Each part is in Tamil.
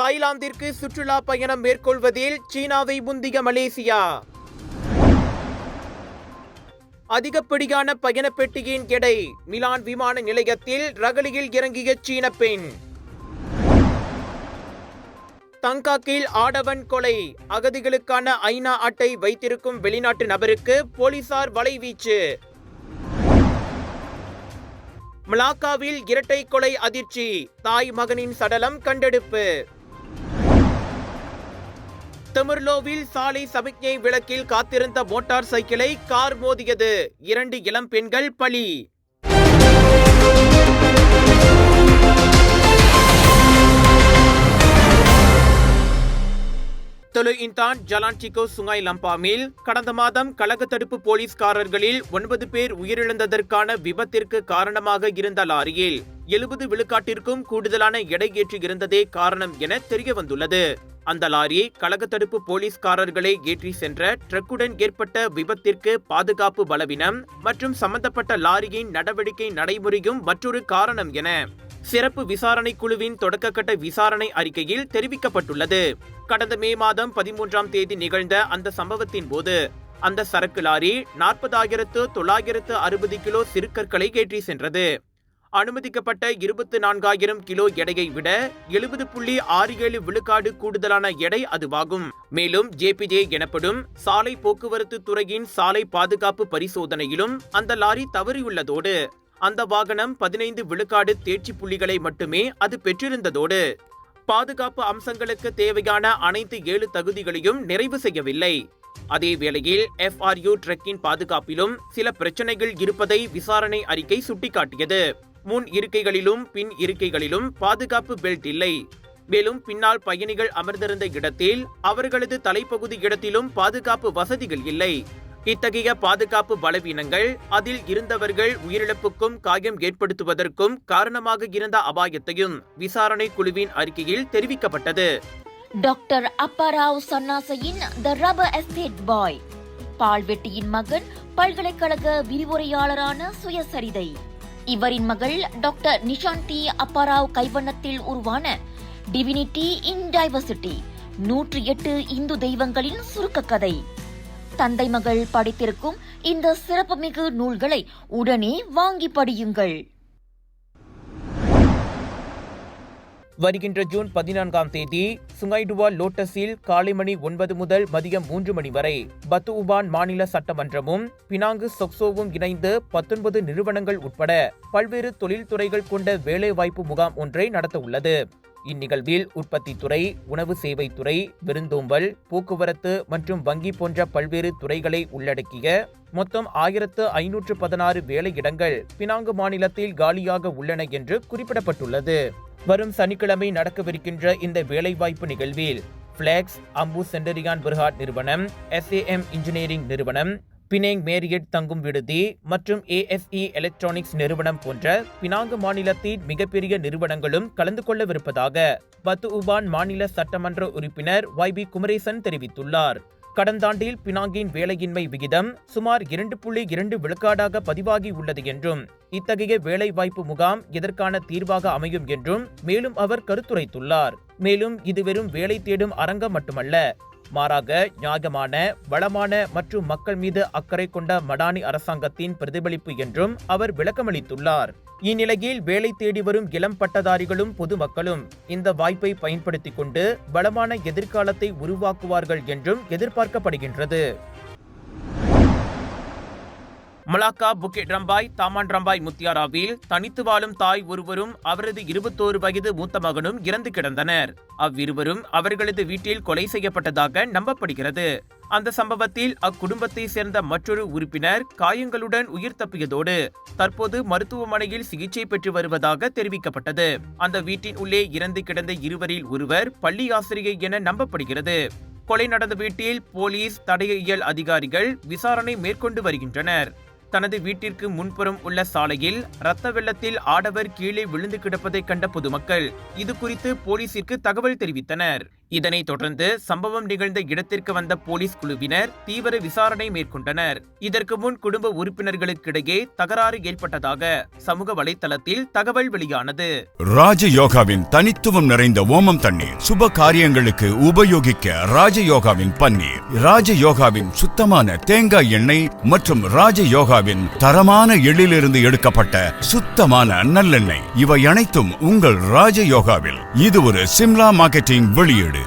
தாய்லாந்திற்கு சுற்றுலா பயணம் மேற்கொள்வதில் சீனாவை முந்திய மலேசியா. அதிகப்படியான பயணப் பெட்டியின் எடை மிலான் விமான நிலையத்தில் ரகலியில் இறங்கிய சீன பெண். தங்காக்கில் ஆடவன் கொலை அகதிகளுக்கான ஐநா அட்டை வைத்திருக்கும் வெளிநாட்டு நபருக்கு போலீசார் வலைவீச்சு. மலாக்காவில் இரட்டை கொலை அதிர்ச்சி தாய் மகனின் சடலம் கண்டெடுப்பு. தெமிர்லோவில் சாலை சமிக்ஞை விளக்கில் காத்திருந்த மோட்டார் சைக்கிளை கார் மோதியது. இரண்டு இளம் பெண்கள் பலி. தொலு இன்டான் ஜலான்சிகோ சுங்காய் லம்பாமில் கடந்த மாதம் கழக தடுப்பு போலீஸ்காரர்களில் ஒன்பது பேர் உயிரிழந்ததற்கான விபத்திற்கு காரணமாக இருந்த லாரியில் எழுபது விழுக்காட்டிற்கும் கூடுதலான எடை ஏற்றி இருந்ததே காரணம் என தெரிய வந்துள்ளது அந்த லாரி கழக தடுப்பு போலீஸ்காரர்களை ஏற்றி சென்ற ட்ரக்குடன் ஏற்பட்ட விபத்திற்கு பாதுகாப்பு பலவீனம் மற்றும் சம்பந்தப்பட்ட லாரியின் நடவடிக்கை நடைமுறையும் மற்றொரு காரணம் என சிறப்பு விசாரணை குழுவின் தொடக்கக்கட்ட விசாரணை அறிக்கையில் தெரிவிக்கப்பட்டுள்ளது. கடந்த மே மாதம் பதிமூன்றாம் தேதி நிகழ்ந்த அந்த சம்பவத்தின் போது அந்த சரக்கு லாரி நாற்பதாயிரத்து தொள்ளாயிரத்து அறுபது கிலோ சிறுக்கற்களை ஏற்றி சென்றது. அனுமதிக்கப்பட்ட இருபத்து நான்காயிரம் கிலோ எடையை விட எழுபது புள்ளி ஆறு ஏழு விழுக்காடு கூடுதலான எடை அதுவாகும். மேலும் ஜேபிஜே எனப்படும் சாலை போக்குவரத்து துறையின் சாலை பாதுகாப்பு பரிசோதனையிலும் அந்த லாரி தவறியுள்ளதோடு அந்த வாகனம் பதினைந்து விழுக்காடு தேர்ச்சி புள்ளிகளை மட்டுமே அது பெற்றிருந்ததோடு பாதுகாப்பு அம்சங்களுக்கு தேவையான அனைத்து ஏழு தகுதிகளையும் நிறைவு செய்யவில்லை. அதே வேளையில் எஃப்ஆர்யூ ட்ரக்கின் பாதுகாப்பிலும் சில பிரச்சனைகள் இருப்பதை விசாரணை அறிக்கை சுட்டிக்காட்டியது. முன் இருக்கைகளிலும் பின் இருக்கைகளிலும் பாதுகாப்பு பெல்ட் இல்லை. மேலும் பின்னால் பயணிகள் அமர்ந்திருந்த இடத்தில் அவர்களது தலைப்பகுதி இடத்திலும் பாதுகாப்பு வசதிகள் இல்லை. இத்தகைய பாதுகாப்பு பலவீனங்கள் அதில் இருந்தவர்கள் உயிரிழப்புக்கும் காயம் ஏற்படுத்துவதற்கும் காரணமாக இருந்த அபாயத்தையும் விசாரணை குழுவின் அறிக்கையில் தெரிவிக்கப்பட்டது. டாக்டர் அப்பாராவ் சன்னாசையின் த ரப்பர் எஸ்டேட் பாய். பால்வெட்டியின் மகன் பல்கலைக்கழக விரிவுரையாளரான சுயசரிதை. இவரின் மகள் டாக்டர் நிஷாந்தி அப்பாராவ் கைவண்ணத்தில் உருவான டிவினிட்டி இன் டைவர்சிட்டி நூற்றி எட்டு இந்து தெய்வங்களின் சுருக்க கதை தந்தை மகள் படித்திருக்கும் இந்த சிறப்புமிகு நூல்களை உடனே வாங்கி படியுங்கள். வருகின்ற ஜூன் பதினான்காம் தேதி சுங்கைடுவா லோட்டஸில் காலை மணி ஒன்பது முதல் மதியம் மூன்று மணி வரை பத்துஉபான் மாநில சட்டமன்றமும் பினாங்கு சொக்சோவும் இணைந்து பத்தொன்பது நிறுவனங்கள் உட்பட பல்வேறு தொழில்துறைகள் கொண்ட வேலைவாய்ப்பு முகாம் ஒன்றை நடத்த உள்ளது இந்நிகழ்வில் உற்பத்தித்துறை உணவு சேவைத்துறை விருந்தோம்பல் போக்குவரத்து மற்றும் வங்கி போன்ற பல்வேறு துறைகளை உள்ளடக்கிய மொத்தம் ஆயிரத்து ஐநூற்று பதினாறு வேலையிடங்கள் பினாங்கு மாநிலத்தில் காலியாக உள்ளன என்று குறிப்பிடப்பட்டுள்ளது. வரும் சனிக்கிழமை நடக்கவிருக்கின்ற இந்த வேலைவாய்ப்பு நிகழ்வில் பிளெக்ஸ் அம்பு சென்டரியான் பிர்ஹாட் நிறுவனம் எஸ்ஏஎம் இன்ஜினியரிங் நிறுவனம் பினேங் மேரியட் தங்கும் விடுதி மற்றும் ஏஎஸ்இ எலக்ட்ரானிக்ஸ் நிறுவனம் போன்ற பினாங்கு மாநிலத்தின் மிகப்பெரிய நிறுவனங்களும் கலந்து கொள்ளவிருப்பதாக பத்து உபான் மாநில சட்டமன்ற உறுப்பினர் ஒய் பி குமரேசன் தெரிவித்துள்ளார். கடந்த ஆண்டில் பினாங்கின் வேலையின்மை விகிதம் சுமார் இரண்டு புள்ளி இரண்டு விழுக்காடாக பதிவாகி உள்ளது என்றும் இத்தகைய வேலைவாய்ப்பு முகாம் இதற்கான தீர்வாக அமையும் என்றும் மேலும் அவர் கருத்துரைத்துள்ளார். மேலும் இது வெறும் வேலை தேடும் அரங்கம் மட்டுமல்ல மாறாக நியாயமான வளமான மற்றும் மக்கள் மீது அக்கறை கொண்ட மடானி அரசாங்கத்தின் பிரதிபலிப்பு என்றும் அவர் விளக்கமளித்துள்ளார். இந்நிலையில் வேலை தேடி வரும் இளம் பட்டதாரிகளும் பொதுமக்களும் இந்த வாய்ப்பை பயன்படுத்திக் கொண்டு வளமான எதிர்காலத்தை உருவாக்குவார்கள் என்றும் எதிர்பார்க்கப்படுகின்றது. மலாக்கா புக்கெட் ரம்பாய் தாமான் ரம்பாய் முத்தியாராவில் தனித்து வாழும் தாய் ஒருவரும் அவரது இருபத்தோரு வயது மூத்த மகனும் இறந்து கிடந்தனர். அவ்விருவரும் அவர்களது வீட்டில் கொலை செய்யப்பட்டதாக நம்பப்படுகிறது. அந்த சம்பவத்தில் அக்குடும்பத்தை சேர்ந்த மற்றொரு உறுப்பினர் காயங்களுடன் உயிர் தப்பியதோடு தற்போது மருத்துவமனையில் சிகிச்சை பெற்று வருவதாக தெரிவிக்கப்பட்டது. அந்த வீட்டின் உள்ளே இறந்து கிடந்த இருவரில் ஒருவர் பள்ளி ஆசிரியை என நம்பப்படுகிறது. கொலை நடந்த வீட்டில் போலீஸ் தடயவியல் அதிகாரிகள் விசாரணை மேற்கொண்டு வருகின்றனர். தனது வீட்டிற்கு முன்புறம் உள்ள சாலையில் ரத்த வெள்ளத்தில் ஆடவர் கீழே விழுந்து கிடப்பதை கண்ட பொதுமக்கள் இது குறித்து போலீசிற்கு தகவல் தெரிவித்தனர். இதனைத் தொடர்ந்து சம்பவம் நிகழ்ந்த இடத்திற்கு வந்த போலீஸ் குழுவினர் தீவிர விசாரணை மேற்கொண்டனர். இதற்கு முன் குடும்ப உறுப்பினர்களுக்கிடையே தகராறு ஏற்பட்டதாக சமூக வலைதளத்தில் தகவல் வெளியானது. ராஜயோகாவின் தனித்துவம் நிறைந்த ஓமம் தண்ணீர் சுப காரியங்களுக்கு உபயோகிக்க ராஜயோகாவின் பன்னீர். ராஜயோகாவின் சுத்தமான தேங்காய் எண்ணெய் மற்றும் ராஜயோகாவின் தரமான எள்ளிலிருந்து எடுக்கப்பட்ட சுத்தமான நல்லெண்ணெய். இவை அனைத்தும் உங்கள் ராஜயோகாவில். இது ஒரு சிம்லா மார்க்கெட்டிங் வெளியீடு.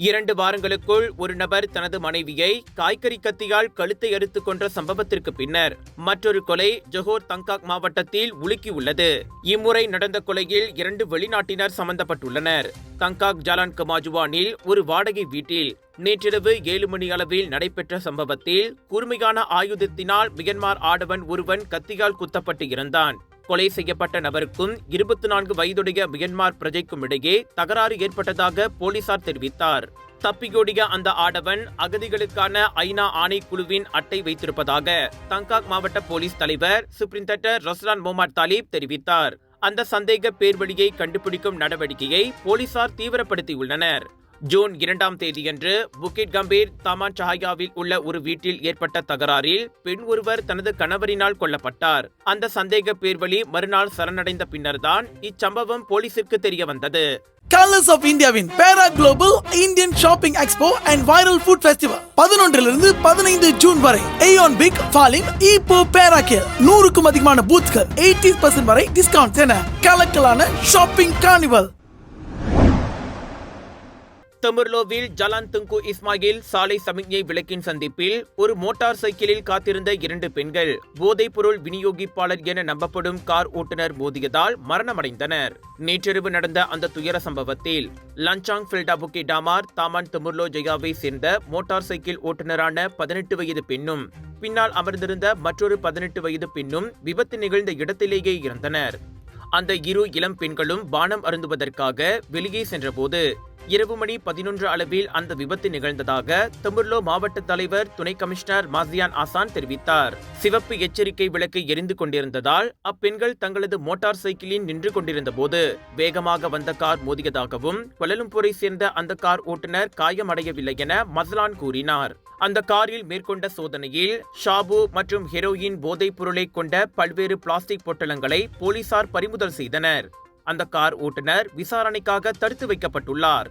இரண்டு வாரங்களுக்குள் ஒரு நபர் தனது மனைவியை காய்கறி கத்தியால் கழுத்தை அறுத்துக் கொன்ற சம்பவத்திற்கு பின்னர் மற்றொரு கொலை ஜொஹோர் தங்காக் மாவட்டத்தில் உலுக்கியுள்ளது இம்முறை நடந்த கொலையில் இரண்டு வெளிநாட்டினர் சம்பந்தப்பட்டுள்ளனர். தங்காக் ஜாலான் கமாஜுவானில் ஒரு வாடகை வீட்டில் நேற்றிரவு ஏழு மணி அளவில் நடைபெற்ற சம்பவத்தில் கூர்மையான ஆயுதத்தினால் மியன்மார் ஆடவன் ஒருவன் கத்தியால் குத்தப்பட்டு இருந்தான் கொலை செய்யப்பட்ட நபருக்கும் இருபத்தி நான்கு வயதுடைய மியன்மார் பிரஜைக்கும் இடையே தகராறு ஏற்பட்டதாக போலீசார் தெரிவித்தார். தப்பியோடிய அந்த ஆடவன் அகதிகளுக்கான ஐநா ஆணைக்குழுவின் அட்டை வைத்திருப்பதாக தங்காக் மாவட்ட போலீஸ் தலைவர் சுப்ரிண்டர் ரஸ்லான் மொஹமட் தாலிப் தெரிவித்தார். அந்த சந்தேக பேர்வழியை கண்டுபிடிக்கும் நடவடிக்கையை போலீசார் தீவிரப்படுத்தியுள்ளனர். ஜூன் இரண்டாம் தேதியன்று புக்கிட் கம்பீர் தாமான் சஹாயாவில் உள்ள ஒரு வீட்டில் ஏற்பட்ட தகராறில் பெண் ஒருவர் தனது கணவரினால் கொல்லப்பட்டார். அந்த சந்தேக பேர்வழி மறுநாள் சரணடைந்த பின்னர்தான் இச்சம்பவம் போலீசிற்கு தெரிய வந்தது. கலர்ஸ் ஆஃப் இந்தியாவின் Perak global Indian shopping expo and viral food festival பதினொன்றிலிருந்து பதினைந்து ஜூன் வரை ஏயோன் பிக் ஃபாலின் இப்போ பேரா கேர் நூறுக்கும் அதிகமான பூத்கள் எயிட்டி பர்சன்ட் வரை டிஸ்கவுண்ட் என கலக்கலான ஷாப்பிங் கார்னிவல் தமுர்லோவில் ஜலான் துங்கு இஸ்மாயில் சாலை சமிக்ஞை விளக்கின் சந்திப்பில் ஒரு மோட்டார் சைக்கிளில் காத்திருந்த இரண்டு பெண்கள் போதைப்பொருள் விநியோகிப்பாளர் என நம்பப்படும் கார் ஓட்டுநர் மோதியதால் மரணமடைந்தனர். நேற்றிரவு நடந்த அந்த துயர சம்பவத்தில் லஞ்சாங் ஃபில்டா டாமார் தாமான் தமுர்லோ ஜெயாவை சேர்ந்த மோட்டார் சைக்கிள் ஓட்டுநரான பதினெட்டு வயது பெண்ணும் பின்னால் அமர்ந்திருந்த மற்றொரு பதினெட்டு வயது பெண்ணும் விபத்து நிகழ்ந்த இடத்திலேயே இறந்தனர். அந்த இரு இளம் பெண்களும் பானம் அருந்துவதற்காக வெளியே சென்றபோது இரவு மணி பதினொன்று அளவில் அந்த விபத்து நிகழ்ந்ததாக தமுர்லோ மாவட்ட தலைவர் துணை கமிஷனர் மாசியான் ஆசான் தெரிவித்தார். சிவப்பு எச்சரிக்கை விளக்கு எரிந்து கொண்டிருந்ததால் அப்பெண்கள் தங்களது மோட்டார் சைக்கிளில் நின்று கொண்டிருந்த போது வேகமாக வந்த கார் மோதியதாகவும் கொலலும்பூரை சேர்ந்த அந்த கார் ஓட்டுநர் காயமடையவில்லை என மஸ்லான் கூறினார். அந்த காரில் மேற்கொண்ட சோதனையில் ஷாபு மற்றும் ஹெரோயின் போதைப் பொருளை கொண்ட பல்வேறு பிளாஸ்டிக் பொட்டலங்களை போலீசார் பறிமுதல் செய்தனர். அந்த கார் ஓட்டுநர் விசாரணைக்காக தடுத்து வைக்கப்பட்டுள்ளார்.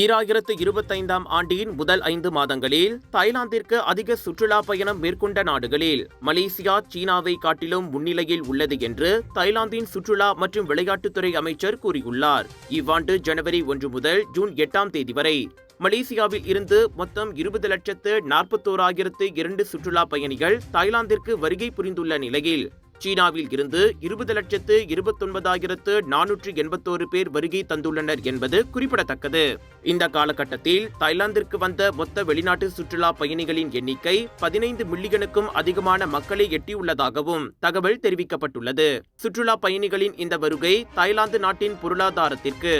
ஈராயிரத்து இருபத்தைந்தாம் ஆண்டின் முதல் ஐந்து மாதங்களில் தாய்லாந்திற்கு அதிக சுற்றுலா பயணம் மேற்கொண்ட நாடுகளில் மலேசியா சீனாவை காட்டிலும் முன்னிலையில் உள்ளது என்று தாய்லாந்தின் சுற்றுலா மற்றும் விளையாட்டுத்துறை அமைச்சர் கூறியுள்ளார். இவ்வாண்டு ஜனவரி ஒன்று முதல் ஜூன் எட்டாம் தேதி வரை மலேசியாவில் இருந்து மொத்தம் இருபது லட்சத்து நாற்பத்தோராயிரத்து இரண்டு சுற்றுலா பயணிகள் தாய்லாந்திற்கு வருகை புரிந்துள்ள நிலையில் சீனாவில் இருந்து இருபது லட்சத்து இருபத்தொன்பதாயிரத்து நானூற்று எண்பத்தோரு பேர் வருகை தந்துள்ளனர் என்பது குறிப்பிடத்தக்கது. இந்த காலகட்டத்தில் தாய்லாந்திற்கு வந்த மொத்த வெளிநாட்டு சுற்றுலா பயணிகளின் எண்ணிக்கை பதினைந்து மில்லியனுக்கும் அதிகமான மக்களை எட்டியுள்ளதாகவும் தகவல் தெரிவிக்கப்பட்டுள்ளது. சுற்றுலா பயணிகளின் இந்த வருகை தாய்லாந்து நாட்டின் பொருளாதாரத்திற்கு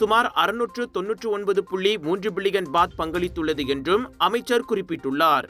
சுமார் அறுநூற்று தொன்னூற்று ஒன்பது புள்ளி மூன்று பில்லியன் பாத் பங்களித்துள்ளது என்றும் அமைச்சர் குறிப்பிட்டுள்ளார்.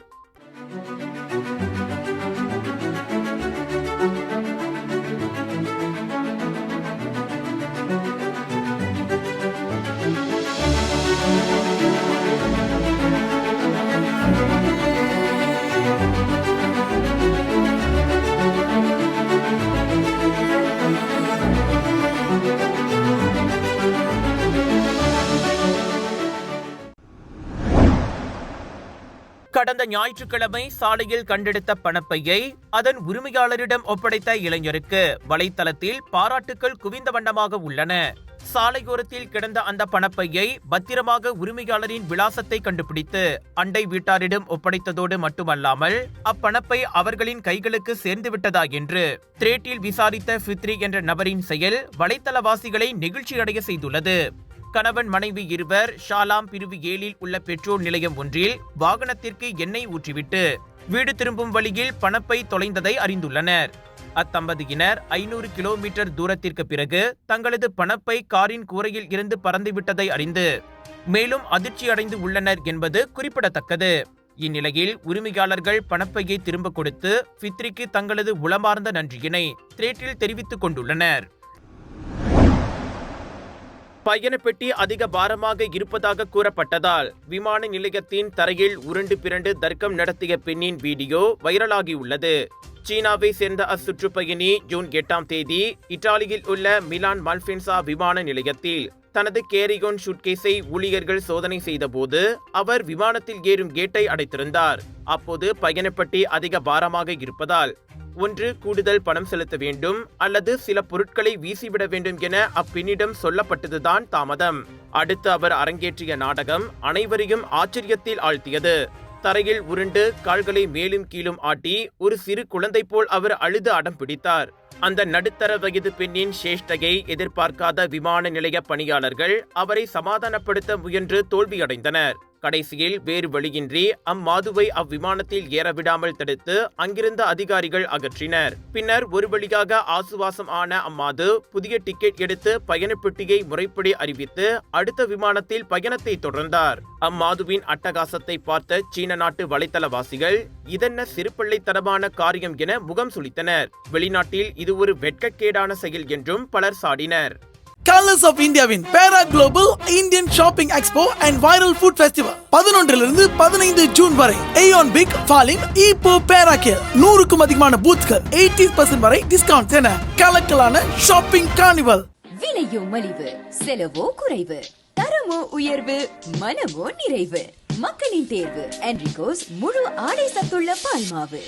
கடந்த ஞாயிற்றுக்கிழமை சாலையில் கண்டெடுத்த பணப்பையை அதன் உரிமையாளரிடம் ஒப்படைத்த இளைஞருக்கு வலைத்தளத்தில் பாராட்டுக்கள் குவிந்த வண்ணமாக உள்ளன. சாலையோரத்தில் கிடந்த அந்த பணப்பையை பத்திரமாக உரிமையாளரின் விலாசத்தை கண்டுபிடித்து அண்டை வீட்டாரிடம் ஒப்படைத்ததோடு மட்டுமல்லாமல் அப்பணப்பை அவர்களின் கைகளுக்கு சேர்ந்து விட்டதா என்று திரேட்டில் விசாரித்த ஃபித்ரி என்ற நபரின் செயல் வலைத்தளவாசிகளை நெகிழ்ச்சியடைய செய்துள்ளது. கணவன் மனைவி இருவர் ஷாலாம் பிரிவு ஏழில் உள்ள பெட்ரோல் நிலையம் ஒன்றில் வாகனத்திற்கு எண்ணெய் ஊற்றிவிட்டு வீடு திரும்பும் வழியில் பணப்பை தொலைந்ததை அறிந்துள்ளனர். அத்தம்பதியினர் ஐநூறு கிலோமீட்டர் தூரத்திற்கு பிறகு தங்களது பணப்பை காரின் கூரையில் இருந்து பறந்துவிட்டதை அறிந்து மேலும் அதிர்ச்சி அடைந்து உள்ளனர் என்பது குறிப்பிடத்தக்கது. இந்நிலையில் உரிமையாளர்கள் பணப்பையை திரும்ப கொடுத்து ஃபித்ரிக்கு தங்களது உளமார்ந்த நன்றியினை திரேட்டில் தெரிவித்துக் கொண்டுள்ளனர். பயணப்பெட்டி அதிக பாரமாக இருப்பதாக கூறப்பட்டதால் விமான நிலையத்தின் தரையில் உருண்டு பிறண்டு தர்க்கம் நடத்திய பெண்ணின் வீடியோ வைரலாகியுள்ளது. சீனாவை சேர்ந்த அச்சுற்றுப்பயணி ஜூன் எட்டாம் தேதி இத்தாலியில் உள்ள மிலான் மல்பென்சா விமான நிலையத்தில் தனது கேரியோன் சுட்கேஸை ஊழியர்கள் சோதனை செய்தபோது அவர் விமானத்தில் ஏறும் கேட்டை அடைத்திருந்தார். அப்போது பயணப்பட்டி அதிக பாரமாக இருப்பதால் ஒன்று கூடுதல் பணம் செலுத்த வேண்டும் அல்லது சில பொருட்களை வீசிவிட வேண்டும் என அப்பெண்ணிடம் சொல்லப்பட்டதுதான் தாமதம். அடுத்து அவர் அரங்கேற்றிய நாடகம் அனைவரையும் ஆச்சரியத்தில் ஆழ்த்தியது. தரையில் உருண்டு கால்களை மேலும் கீழும் ஆட்டி ஒரு சிறு குழந்தை போல் அவர் அழுது அடம் பிடித்தார். அந்த நடுத்தர வயது பெண்ணின் சேஷ்டையை எதிர்பார்க்காத விமான நிலைய பணியாளர்கள் அவரை சமாதானப்படுத்த முயன்று தோல்வியடைந்தனர். கடைசியில் வேறு வழியின்றி அம்மாதுவை அவ்விமானத்தில் ஏற விடாமல் தடுத்து அங்கிருந்த அதிகாரிகள் அகற்றினர். பின்னர் ஒரு வழியாக ஆசுவாசம் ஆன அம்மாது புதிய டிக்கெட் எடுத்து பயணப்பெட்டியை முறைப்படி அறிவித்து அடுத்த விமானத்தில் பயணத்தை தொடர்ந்தார். அம்மாதுவின் அட்டகாசத்தை பார்த்த சீன நாட்டு வலைத்தளவாசிகள் இதென்ன சிறுபிள்ளைத்தனமான காரியம் என முகம் சுளித்தனர். வெளிநாட்டில் இது ஒரு வெட்கக்கேடான செயல் என்றும் பலர் சாடினர். கலர்ஸ் ஆஃப் இந்தியாவின் Perak global Indian shopping expo and viral food festival பதினொன்றிலிருந்து பதினைந்து ஜூன் வரை ஏயோன் பிக் ஃபாலின் ஈப்போ பேராக்கில் நூறுக்கும் அதிகமான பூத்கள் எயிட்டி பர்சன்ட் வரை டிஸ்கவுண்ட் என கலக்கலான ஷாப்பிங் கார்னிவல் விலையோ மலிவு செலவோ குறைவு தரமோ உயர்வு மனமோ நிறைவு மக்களின் தேர்வு என்ரிகோஸ் முழு ஆடை சத்துள்ள பால்மாவு.